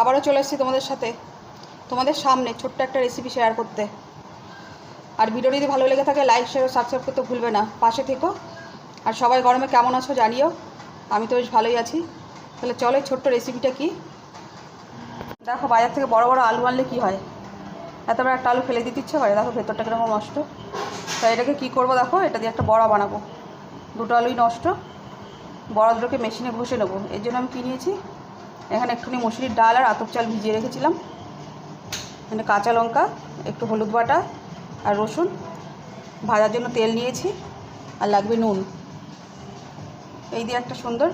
আবারও চলে এসেছি তোমাদের সাথে। তোমাদের সামনে ছোট্ট একটা রেসিপি শেয়ার করতে। আর ভিডিও যদি ভালো লেগে থাকে লাইক শেয়ার ও সাবস্ক্রাইব করতে ভুলবে না। পাশে থেকো। আর সবাই গরমে কেমন আছো জানিও। আমি তো বেশ ভালোই আছি। তাহলে চলো এই ছোট্ট রেসিপিটা কি? দেখো, বাজার থেকে বড় বড় আলু আনলে কি হয়? এত বড় একটা আলু ফেলে দিতে ইচ্ছে করে। দেখো, ভেতরটা কীরকম নষ্ট তাই এটাকে কী করব দেখো? এটা দিয়ে একটা বড়া বানাবো। দুটো আলুই নষ্ট। বড় দুটোকে মেশিনে ঘষে নেব। এর জন্য আমি কী নিয়েছি? এখানে একটুখানি মুসুরির ডাল আর আতপ চাল ভিজিয়ে রেখেছিলাম। এখানে কাঁচা লঙ্কা, একটু হলুদ বাটা আর রসুন। ভাজার জন্য তেল নিয়েছি আর লাগবে নুন। এই দিয়ে একটা সুন্দর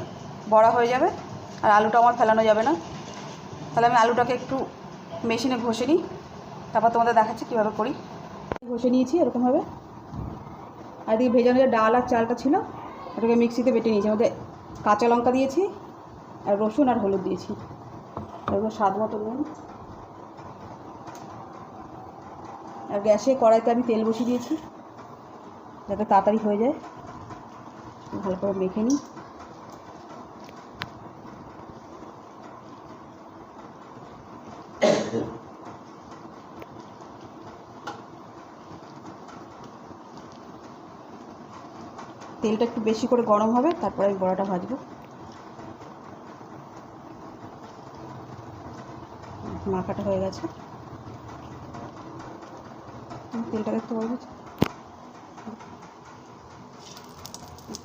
বড়া হয়ে যাবে আর আলুটা আমার ফেলানো যাবে না। তাহলে আমি আলুটাকে একটু মেশিনে ঘষে নিই। তারপর তোমাদের দেখাচ্ছি কীভাবে করি। ঘষে নিয়েছি এরকমভাবে। আর এদিকে ভেজানো যে ডাল আর চালটা ছিল, ওটাকে মিক্সিতে বেটে নিয়েছি। আমাদের কাঁচা লঙ্কা দিয়েছি আর রসুন আর হলুদ দিয়েছি। এগুলো স্বাদ মতো নুন। আর গ্যাসে কড়াইতে আমি তেল বসিয়ে দিয়েছি, যাতে তাড়াতাড়ি হয়ে যায়। ভালো করে মেখে নিই। তেলটা একটু বেশি করে গরম হবে, তারপরে আমি বড়াটা ভাজবো। মাখাটা হয়ে গেছে। তেলটা দেখতে পারবে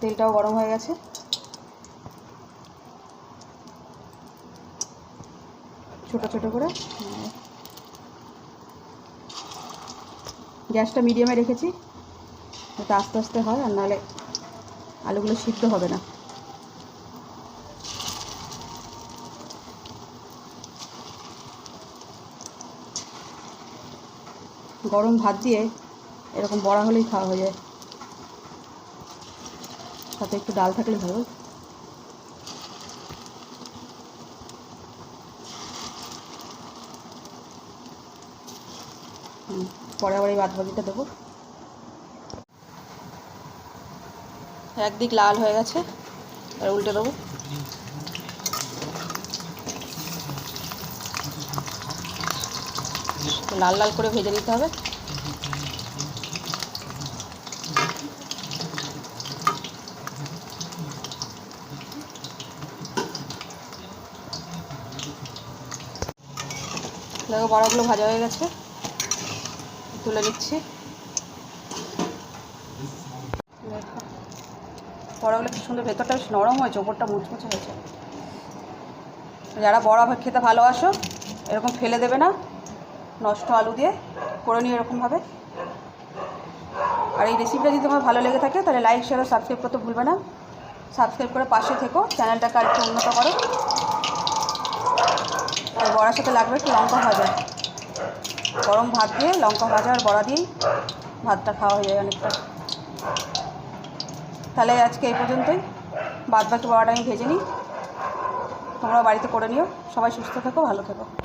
তেলটাও গরম হয়ে গেছে। ছোট ছোট করে। গ্যাসটা মিডিয়ামে রেখেছি। যাতে আস্তে আস্তে হয়, আর নাহলে আলুগুলো সিদ্ধ হবে না। গরম ভাত দিয়ে এরকম বড়া হলেই খাওয়া হয়ে যায়। সাথে একটু ডাল থাকলে ভালো। পরে আবার এই বাদ বাকিটা দেবো। একদিক লাল হয়ে গেছে আর উল্টে দেবো। লাল লাল করে ভেজে নিতে হবে। দেখো বড়াগুলো ভাজা হয়ে গেছে। তুলে নিচ্ছি। বড়াগুলো কি সুন্দর, ভেতরটা বেশ নরম হয়েছে, ওপরটা মুচমুচে হয়েছে। যারা বড়া খেতে ভালোবাসো, এরকম ফেলে দেবে না। নষ্ট আলু দিয়ে করে নিও এরকমভাবে। আর এই রেসিপিটা যদি তোমার ভালো লেগে থাকে, তাহলে লাইক শেয়ার ও সাবস্ক্রাইব করতে ভুলবে না। সাবস্ক্রাইব করে পাশে থেকো চ্যানেলটাকে আর একটু উন্নত করো। আর বড়ার সাথে লাগবে একটু লঙ্কা ভাজা। গরম ভাত দিয়ে লঙ্কা ভাজা আর বড়া দিয়েই ভাতটা খাওয়া হয়ে যায় অনেকটা। তাহলে আজকে এই পর্যন্তই। বাদ বাকি বড়াটা আমি ভেজে নিই। তোমরা বাড়িতে করে নিও। সবাই সুস্থ থেকো, ভালো থেকো।